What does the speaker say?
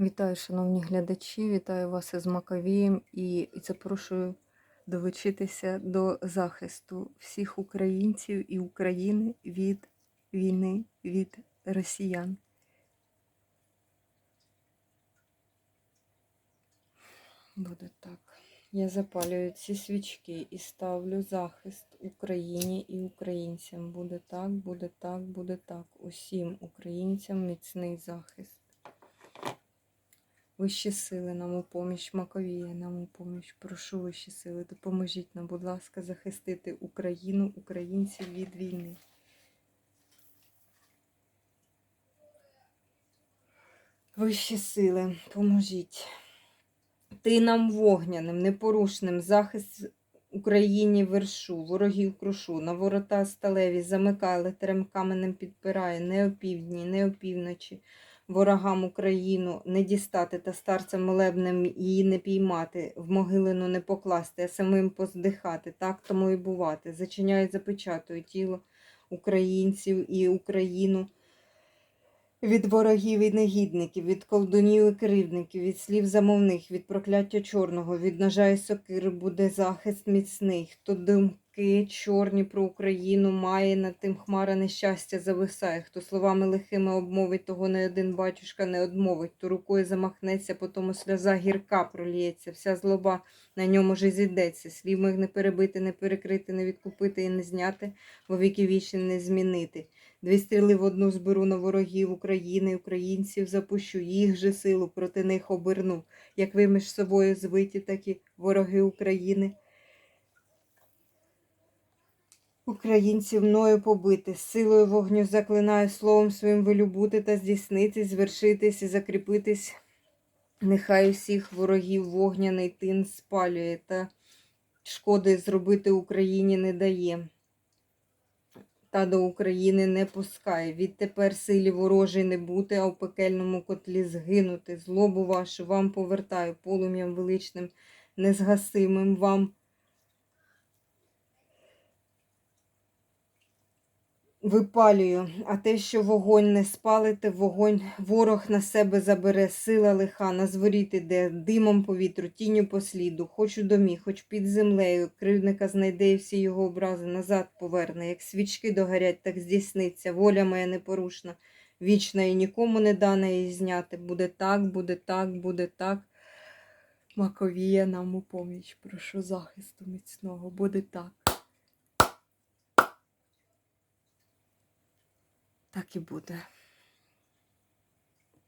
Вітаю, шановні глядачі, вітаю вас із Маковієм і і запрошую долучитися до захисту всіх українців і України від війни, від росіян. Буде так. Я запалюю ці свічки і ставлю захист Україні і українцям. Буде так, буде так, буде так. Усім українцям міцний захист. Вищі сили нам у поміч, Маковія нам у поміч. Прошу вищі сили, допоможіть нам, будь ласка, захистити Україну, українців від війни. Вищі сили, поможіть. Ти нам вогняним, непорушним захист Україні вершу, ворогів крушу, на ворота сталеві замикай, литерем каменем підпирає, не опівдні, не опівночі ворогам Україну не дістати та старцем молебним її не піймати, в могилину не покласти, а самим поздихати. Так тому і бувати. Зачиняю, запечатую тіло українців і Україну. Від ворогів і негідників, від колдунів і кривдників, від слів замовних, від прокляття чорного, від ножа і сокири буде захист міцний. Хто думки чорні про Україну має, над тим хмара нещастя зависає. Хто словами лихими обмовить, того не один батюшка не одмовить, то рукою замахнеться, потому сльоза гірка проліється, вся злоба на ньому ж зійдеться. Слів мих не перебити, не перекрити, не відкупити і не зняти, во віки вічні не змінити. Дві стріли в одну зберу на ворогів України, українців запущу, їх же силу проти них оберну. Як ви між собою звиті, так і вороги України. Українців мною побити, силою вогню заклинаю словом своїм волю бути та здійснитись, звершитись і закріпитись. Нехай усіх ворогів вогняний тин спалює та шкоди зробити Україні не дає та до України не пускай. Відтепер силі ворожій не бути, а в пекельному котлі згинути. Злобу вашу вам повертаю полум'ям величним, незгасимим вам. Випалюю, а те, що вогонь не спалите, вогонь ворог на себе забере, сила лиха, на зворіт іде, димом повітру, тінню по сліду, хоч у домі, хоч під землею, кривдника знайде і всі його образи назад поверне. Як свічки догорять, так здійсниться, воля моя непорушна, вічна і нікому не дана її зняти. Буде так, буде так, буде так. Маковія нам у поміч, прошу захисту міцного, буде так. Так і буде.